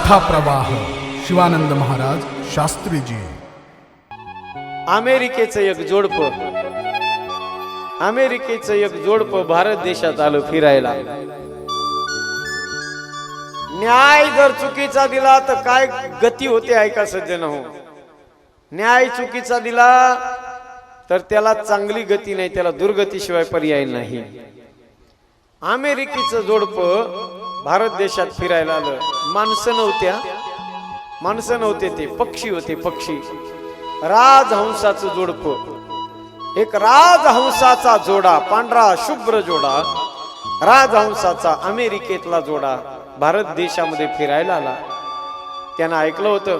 कथा प्रवाह शिवानंद महाराज शास्त्रीजी. अमेरिकेचं एक जोडप. अमेरिकेचं एक जोडप भारत देशात आलं फिरायला. न्याय जर चुकीचा दिला तर काय गती होते ऐका सज्जन हो न्याय चुकीचा दिला तर त्याला चांगली गती नाही त्याला दुर्गतीशिवाय पर्याय नाही. अमेरिकेचं जोडप भारत देशात फिरायला आलं. माणसं नव्हत्या. माणसं नव्हते ते. पक्षी होते पक्षी. राजहंसाचं जोडप. एक राजहंसाचा जोडा पांढरा शुभ्र जोडा. राजहंसाचा अमेरिकेतला जोडा भारत देशामध्ये फिरायला आला. त्यानं ऐकलं होतं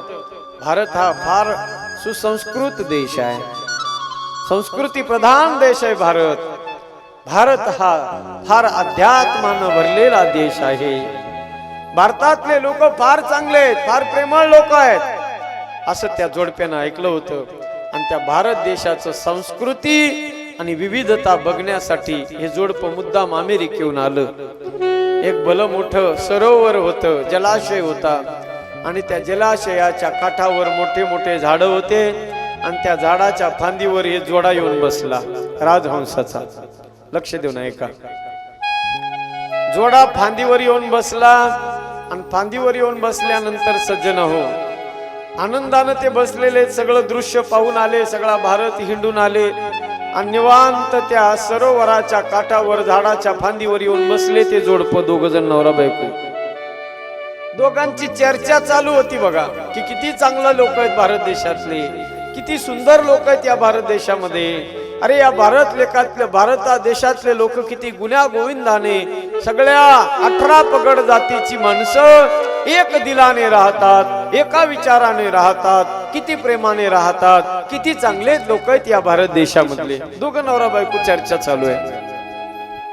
भारत हा फार सुसंस्कृत देश आहे. संस्कृती प्रधान देश आहे भारत. भारत हा फार अध्यात्मानं भरलेला देश आहे. भारतातले लोक फार चांगले आहेत फार प्रेमळ लोक आहेत. असं त्या जोडप्यानं ऐकलं होतं. आणि त्या भारत देशाचं संस्कृती आणि विविधता बघण्यासाठी हे जोडपं मुद्दाम अमेरिकेहून आलं. एक भलं मोठं सरोवर होतं जलाशय होता. आणि त्या जलाशयाच्या काठावर मोठे मोठे झाडं होते. आणि त्या झाडाच्या फांदीवर हे जोडा येऊन बसला राजहंसाचा. लक्ष देऊन ऐका जोडा फांदीवर येऊन बसला आणि फांदीवर येऊन बसल्यानंतर सज्जन हो. आनंदानं ते बसलेले सगळं दृश्य पाहून आले सगळा भारत हिंडून आले. आणि निवांत त्या सरोवराच्या काठावर झाडाच्या फांदीवर येऊन बसले ते जोडप दोघ जण नवरा बायको. दोघांची चर्चा चालू होती बघा की किती चांगला लोक आहेत भारत देशातले किती सुंदर लोक आहेत या भारत देशामध्ये. अरे या भारत लेखातले भारता देशातले लोक किती गुन्ह्या गोविंदाने सगळ्या अठरा पगड जातीची माणसं एक दिलाने राहतात एका विचाराने राहतात किती प्रेमाने राहतात किती चांगले लोक आहेत या भारत देशामधले. दोघं नवरा बायको चर्चा चालू आहे.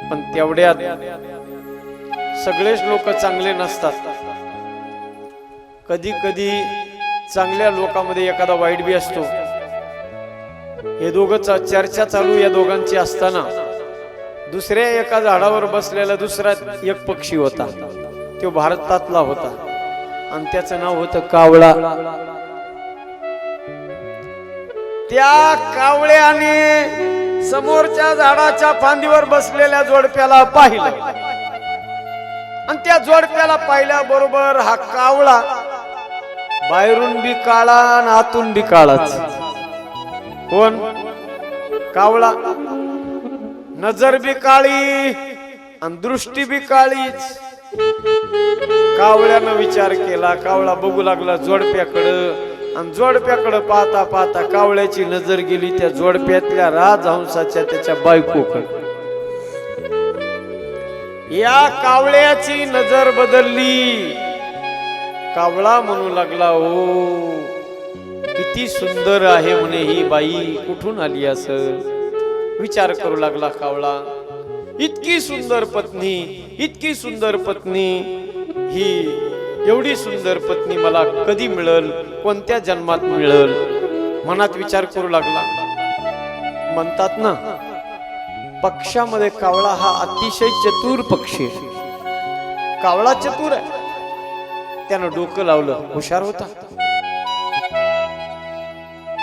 पण तेवढ्यात सगळेच लोक चांगले नसतात. कधी कधी चांगल्या लोकांमध्ये एखादा वाईट बी असतो. हे दोघं चर्चा चालू या दोघांची असताना दुसऱ्या एका झाडावर बसलेला दुसरा एक पक्षी होता. तो भारतातला होता. आणि त्याचं नाव होतं कावळा. त्या कावळ्याने समोरच्या झाडाच्या फांदीवर बसलेल्या जोडप्याला पाहिलं. आणि त्या जोडप्याला पाहिल्या बरोबर हा कावळा बाहेरून बी काळा आणि आतून बी काळाच. कोण? कावळा. नजर बी काळी आणि दृष्टी बी काळीच. कावळ्यानं विचार केला कावळा बघू लागला जोडप्याकडं. आणि जोडप्याकडं पाहता पाहता कावळ्याची नजर गेली त्या जोडप्यातल्या राजहंसाच्या त्याच्या बायकोकडे. या कावळ्याची नजर बदलली. कावळा म्हणू लागला ओ किती सुंदर आहे म्हणे ही बाई. कुठून आली असं? विचार करू लागला कावळा. इतकी सुंदर पत्नी इतकी सुंदर पत्नी. ही एवढी सुंदर पत्नी मला कधी मिळल? कोणत्या जन्मात मिळल? मनात विचार करू लागला. म्हणतात ना पक्षामध्ये कावळा हा अतिशय चतुर पक्षी आहे. कावळा चतुर आहे. त्यानं डोकं लावलं हुशार होता.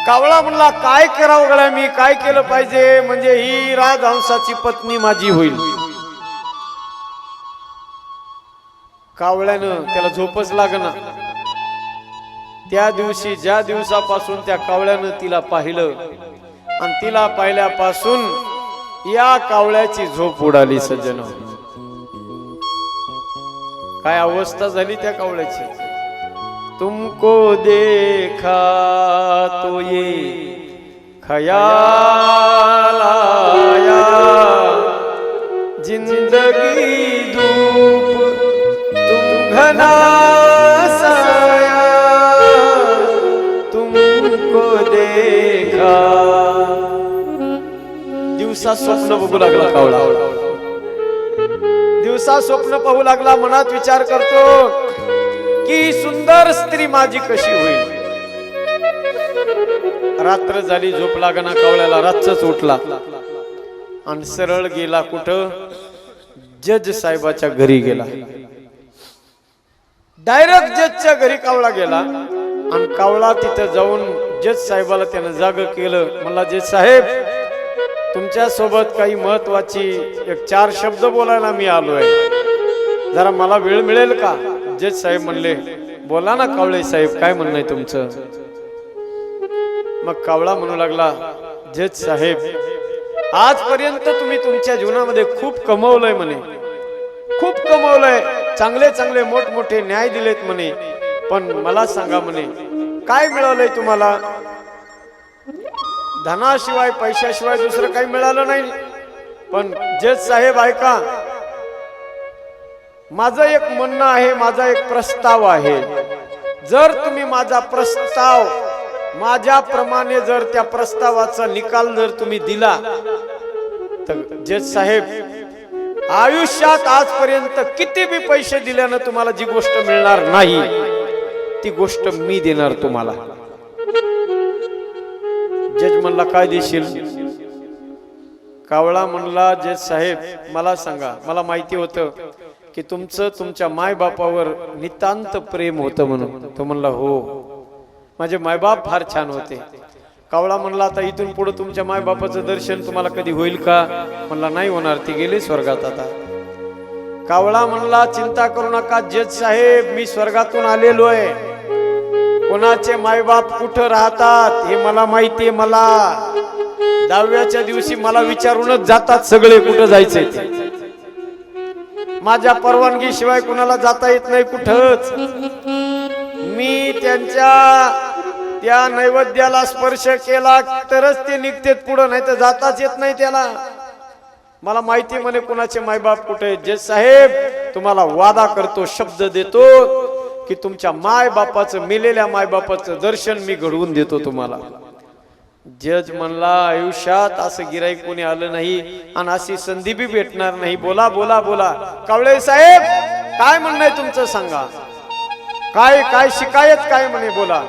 कावळा म्हणला काय करावं गड्या मी? काय केलं पाहिजे? म्हणजे ही राजहंसाची पत्नी माझी होईल. कावळ्यानं त्याला झोपच लागना. त्या दिवशी ज्या दिवसापासून त्या कावळ्यानं तिला पाहिलं आणि तिला पाहिल्यापासून या कावळ्याची झोप उडाली सज्जन. काय अवस्था झाली त्या कावळ्याची? तुमको देखा तो ये ख्याल आया। जिंदगी धूप तुम घना साया तुमको देखा। दिवसा स्वप्न बघू लागला कावळा. दिवसा स्वप्न पाहू लागला मनात विचार करतो की सुंदर स्त्री माझी कशी होईल? रात्र झाली झोप लागना कावळ्याला रातच उठला. आणि सरळ गेला कुठं? जज साहेबाच्या घरी गेला. डायरेक्ट जजच्या घरी कावळा गेला. आणि कावळा तिथं जाऊन जज साहेबाला त्यानं जाग केलं. मला जज साहेब तुमच्यासोबत काही महत्वाची एक चार शब्द बोलायला मी आलो आहे जरा मला वेळ मिळेल का? जज साहेब म्हणले बोला ना कावळे साहेब काय म्हणणं आहे तुमचं? मग कावळा म्हणू लागला जज साहेब आजपर्यंत तुम्ही तुमच्या जीवनामध्ये खूप कमवलंय म्हणे. खूप कमवलंय. चांगले चांगले मोठमोठे न्याय दिलेत म्हणे. पण मला सांगा म्हणे काय मिळालंय तुम्हाला? धनाशिवाय पैशाशिवाय दुसरं काही मिळालं नाही. पण जज साहेब ऐका माझं एक म्हणणं आहे माझा एक प्रस्ताव आहे. जर तुम्ही माझा प्रस्ताव माझ्याप्रमाणे जर त्या प्रस्तावाचा निकाल जर तुम्ही दिला तर जज साहेब आयुष्यात आजपर्यंत किती बी पैसे दिल्यानं तुम्हाला जी गोष्ट मिळणार नाही ती गोष्ट मी देणार तुम्हाला. जज म्हणला काय देशील? कावळा म्हणला जज साहेब मला सांगा मला माहिती होतं की तुमचं तुमच्या मायबापावर नितांत प्रेम होतं म्हणून. तो म्हणला हो. माझे मायबाप फार छान होते. कावळा म्हणला आता इथून पुढे तुमच्या मायबापाचं दर्शन तुम्हाला कधी होईल का? म्हणला नाही होणार ती गेले स्वर्गात आता. कावळा म्हणला चिंता करू नका जज साहेब मी स्वर्गातून आलेलो आहे. कोणाचे मायबाप कुठं राहतात हे मला माहितीये मला. दहाव्याच्या दिवशी मला विचारूनच जातात सगळे कुठं जायचे ते. माझ्या परवानगी शिवाय कुणाला जाता येत नाही कुठंच. मी त्यांच्या त्या नैवेद्याला स्पर्श केला तरच ते निघतेत पुढं नाही तर जाताच येत नाही त्याला. मला माहिती म्हणे कुणाचे मायबाप कुठे जे साहेब तुम्हाला वादा करतो शब्द देतो की तुमच्या मायबापाचं मिलेल्या मेलेल्या दर्शन मी घडवून देतो तुम्हाला. जज म्हणला आयुष्यात असं गिराई कोणी आलं नाही आणि अशी संधी बी भेटणार नाही. बोला बोला बोला. कावळे साहेब काय म्हणणं आहे तुमचं सांगा. काय काय शिकायत काय म्हणे बोला.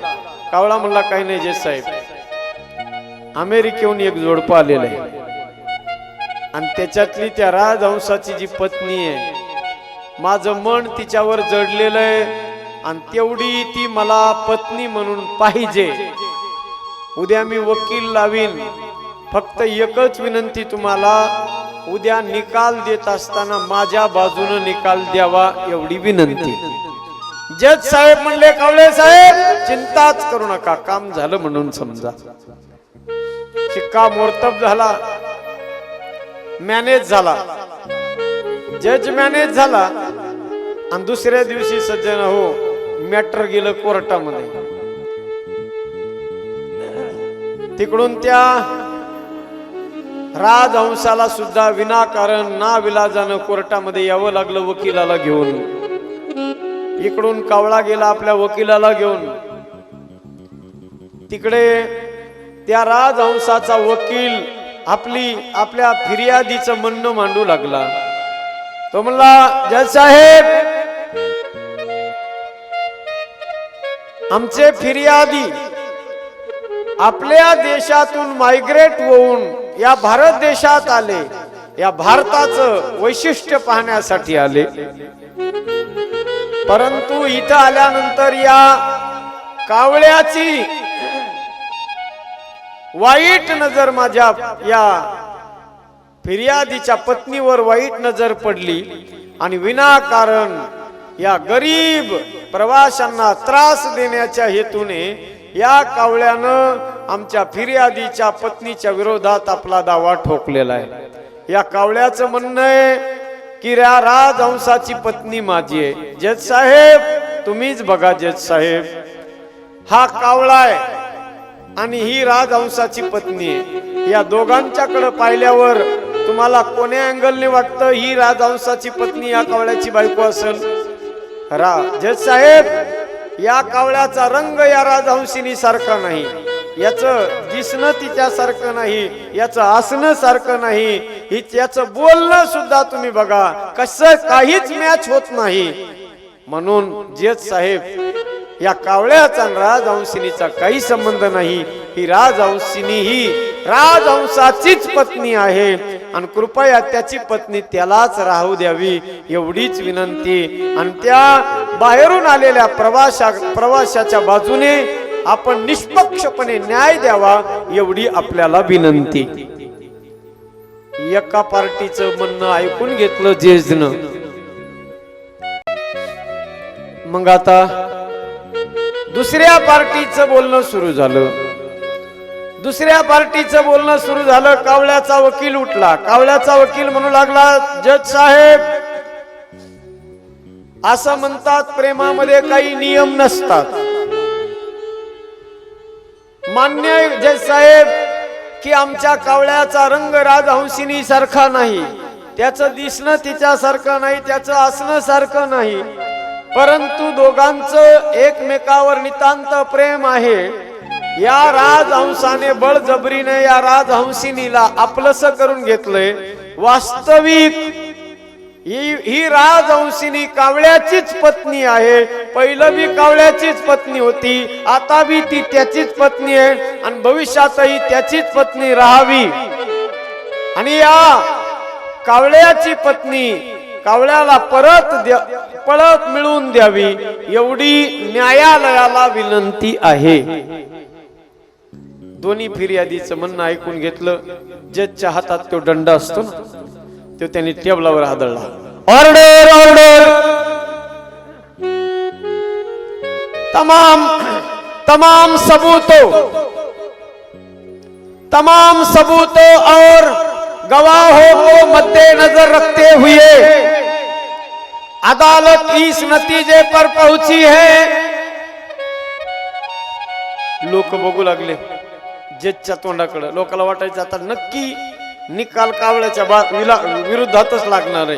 कावळा म्हणला काही नाही जज साहेब. अमेरिकेहून एक जोडपं आलेलं आहे. आणि त्याच्यातली त्या राजहंसाची जी पत्नी आहे माझं मन तिच्यावर जडलेलं आहे आणि तेवढी ती मला पत्नी म्हणून पाहिजे. उद्या मी वकील लावीन. फक्त एकच विनंती तुम्हाला उद्या निकाल देत असताना माझ्या बाजूने निकाल द्यावा एवढी विनंती. जज साहेब म्हणले कावळे साहेब चिंताच करू नका काम झालं म्हणून समजा. शिक्का मोर्तब झाला. मॅनेज झाला. जज मॅनेज झाला. आणि दुसऱ्या दिवशी सज्जन हो मॅटर गेलं कोर्टामध्ये. तिकडून त्या राजहंसाला सुद्धा विनाकारण ना विलाजानं कोर्टामध्ये यावं लागलं वकिलाला घेऊन. इकडून कावळा गेला आपल्या वकिलाला घेऊन. तिकडे त्या राजहंसाचा वकील आपली आपल्या फिर्यादीचं म्हणणं मांडू लागला. तो म्हणला जज साहेब आमचे फिर्यादी आपल्या देशातून मायग्रेट होऊन या भारत देशात आले या भारताचं वैशिष्ट्य पाहण्यासाठी आले. परंतु इथं आल्यानंतर या कावळ्याची वाईट नजर माझ्या या फिर्यादीच्या पत्नीवर वाईट नजर पडली आणि विनाकारण या गरीब प्रवाशांना त्रास देण्याच्या हेतूने या कावळ्यानं आमच्या फिर्यादीच्या पत्नीच्या विरोधात आपला दावा ठोकलेला आहे. या कावळ्याचं म्हणणं आहे की रा राजहंसाची पत्नी माझी आहे. जज साहेब तुम्हीच बघा जज साहेब. हा कावळा आहे आणि ही राजहंसाची पत्नी आहे. या दोघांच्याकडे पाहिल्यावर तुम्हाला कोण्या अँगलने वाटतं ही राजहंसाची पत्नी या कावळ्याची बायको असेल? रा जज साहेब या कावळ्याचा रंग या राजहंसिनी सारखा नाही. याच दिसणं तिच्यासारखं नाही याचं असणं सारखं नाही. ही त्याचं बोलणं सुद्धा तुम्ही बघा कसं काहीच मॅच होत नाही. म्हणून जज साहेब या कावळ्याचा राजहंसिनीचा काही संबंध नाही. ही राजहंसिनी ही राजहंसाचीच पत्नी आहे. आणि कृपया त्याची पत्नी त्यालाच राहू द्यावी एवढीच विनंती. आणि त्या बाहेरून आलेल्या प्रवाशा प्रवाशाच्या बाजूने आपण निष्पक्षपणे न्याय द्यावा एवढी आपल्याला विनंती. एका पार्टीचं म्हणणं ऐकून घेतलं जेजनं मग आता दुसऱ्या पार्टीचं बोलणं सुरू झालं. दुसऱ्या पार्टीचं बोलणं सुरू झालं कावळ्याचा वकील उठला. कावळ्याचा वकील म्हणू लागला जज साहेब असं म्हणतात प्रेमामध्ये काही नियम नसतात. मान्य जज साहेब की आमच्या कावळ्याचा रंग राजहंसिनी सारखा नाही. त्याचं दिसणं तिच्यासारखं नाही त्याचं असणं सारखं नाही. परंतु दोघांचं एकमेकावर नितांत प्रेम आहे. या राजहंसाने बळजबरीने या राजहंसिनीला आपलंस करून घेतलंय. वास्तविक ही ही राजहंसिनी कावळ्याचीच पत्नी आहे. पहिलं बी कावळ्याचीच पत्नी होती आता बी ती त्याचीच पत्नी आहे आणि भविष्यातही त्याचीच पत्नी राहावी. आणि या कावळ्याची पत्नी कावळ्याला परत पळत परत मिळवून द्यावी एवढी न्यायालयाला विनंती आहे. दोन्ही फिर्यादीचं म्हणणं ऐकून घेतलं. जजच्या हातात तो दंड असतो ना तो त्यांनी टेबलावर हादळला ऑर्डर ऑर्डर! तमाम तमाम सबूतो तमाम सबूतों और गवाहों को मद्देनजर रखते हुए अदालत इस नतीजे पर पहुंची है। लोक बघू लागले। जजच्या तोंडाकडं. लोकांना वाटायचं आता नक्की निकाल कावळ्याच्या बा- विरुद्धातच लागणार आहे.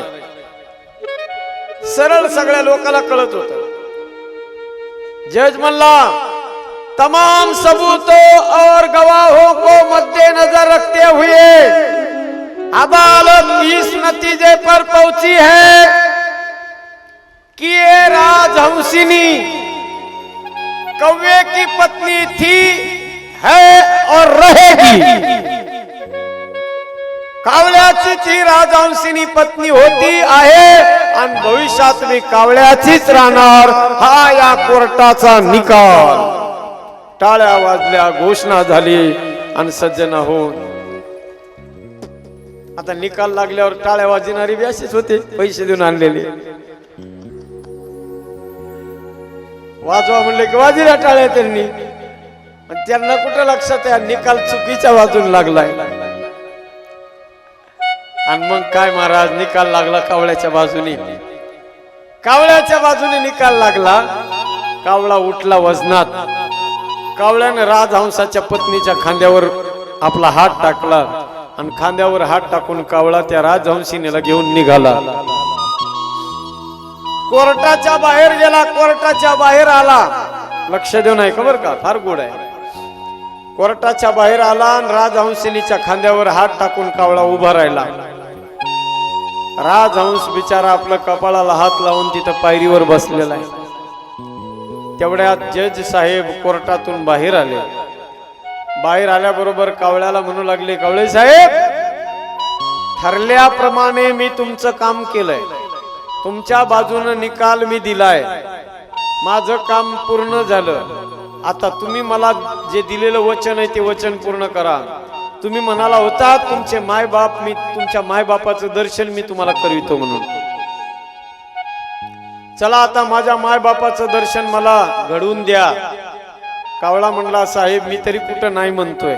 सरळ सगळ्या लोकांना कळत होत. जज म्हणला तमाम सबूतों और गवाहों को मद्देनजर रखते हुए अदालत इस नतीजे पर पहुंची है कि ये राजहंसिनी कौवे की पत्नी थी है और रहेगी। कावळ्याचीच ही पत्नी होती आहे आणि भविष्यात मी कावळ्याचीच राहणार हा या कोर्टाचा निकाल. टाळ्या वाजल्या घोषणा झाली आणि सज्जन होऊन. आता निकाल लागल्यावर टाळ्या वाजणारी बी अशीच होते पैसे देऊन आणलेले. वाजवा म्हणले की वाजिल्या टाळ्या त्यांनी. आणि त्यांना कुठं लक्षात आहे? निकाल चुकीच्या वाजून लागलाय. आणि मग काय महाराज निकाल लागला कावळ्याच्या बाजूने. कावळ्याच्या बाजूने निकाल लागला. कावळा उठला वजनात. कावळ्यानं राजहंसाच्या पत्नीच्या खांद्यावर आपला हात टाकला. आणि खांद्यावर हात टाकून कावळा त्या राजहंसिनीला घेऊन निघाला. कोर्टाच्या बाहेर गेला. कोर्टाच्या बाहेर आला. लक्ष देऊन आहे खबर का? फार गोड आहे. कोर्टाच्या बाहेर आला आणि राजहंसिनीच्या खांद्यावर हात टाकून कावळा उभा राहिला. राजहंस बिचारा आपल्या कपाळाला हात लावून तिथं पायरीवर बसलेला आहे. तेवढ्यात जज साहेब कोर्टातून बाहेर आले. बाहेर आल्याबरोबर कावळ्याला म्हणू लागले कावळे साहेब ठरल्याप्रमाणे मी तुमचं काम केलंय. तुमच्या बाजूनं निकाल मी दिलाय. माझं काम पूर्ण झालं. आता तुम्ही मला जे दिलेलं वचन आहे ते वचन पूर्ण करा. तुम्ही म्हणाला होता तुमचे मायबाप मी तुमच्या मायबापाचं दर्शन मी तुम्हाला करवितो म्हणून. चला आता माझ्या मायबापाचं दर्शन मला घडवून द्या. कावळा म्हणला साहेब मी तरी कुठं नाही म्हणतोय.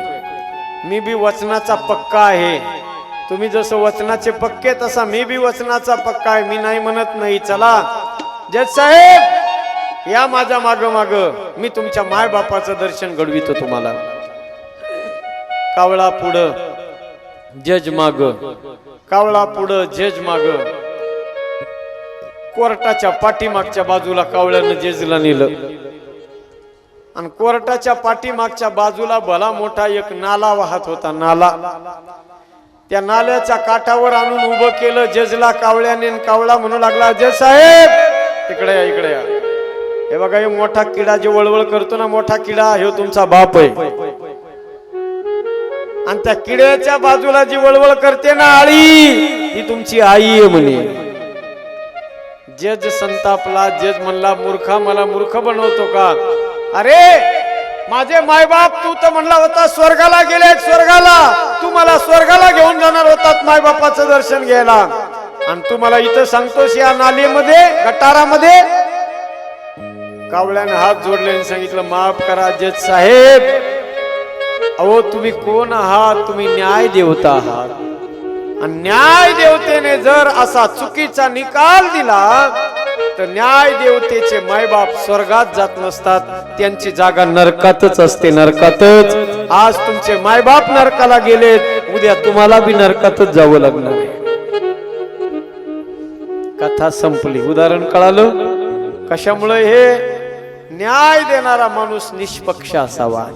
मी बी वचनाचा पक्का आहे. तुम्ही जसं वचनाचे पक्के तसा मी बी वचनाचा पक्का आहे. मी नाही म्हणत नाही. चला. जज साहेब! या माझ्या माग माग मी तुमच्या माय बापाचं दर्शन घडवितो तुम्हाला. कावळा पुढं जज माग. कावळा पुढं जज माग. कोर्टाच्या पाठीमागच्या बाजूला कावळ्यानं जजला नेलं. आणि कोर्टाच्या पाठीमागच्या बाजूला भला मोठा एक नाला वाहत होता नाला. त्या नाल्याच्या काठावर आणून उभं केलं जजला कावळ्याने कावळा म्हणू लागला जज साहेब इकडे या इकडे या. हे बघा हे मोठा किडा जे वळवळ करतो ना मोठा किडा हे तुमचा बाप आहे. आणि त्या किड्याच्या बाजूला जी वळवळ करते ना आळी ही तुमची आई आहे म्हणे. जज संतापला जज म्हणला मूर्खा मला मूर्ख बनवतो का? अरे माझे मायबाप तू तर म्हणला होता स्वर्गाला गेले स्वर्गाला. तू मला स्वर्गाला घेऊन जाणार होतात मायबापाचं दर्शन घ्यायला. आणि तू मला इथं सांगतोस या नालीमध्ये गटारामध्ये कावळ्याने हात जोडले आणि सांगितलं माफ करा जज साहेब. अहो तुम्ही कोण आहात? तुम्ही न्याय देवता आहात. आणि न्याय देवतेने जर असा चुकीचा निकाल दिला तर न्याय देवतेचे मायबाप स्वर्गात जात नसतात त्यांची जागा नरकातच असते नरकातच. आज तुमचे मायबाप नरकाला गेलेत उद्या तुम्हाला बी नरकातच जावं लागणार आहे. कथा संपली. उदाहरण कळालं? कशामुळे हे? न्याय देणारा माणूस निष्पक्ष असावा.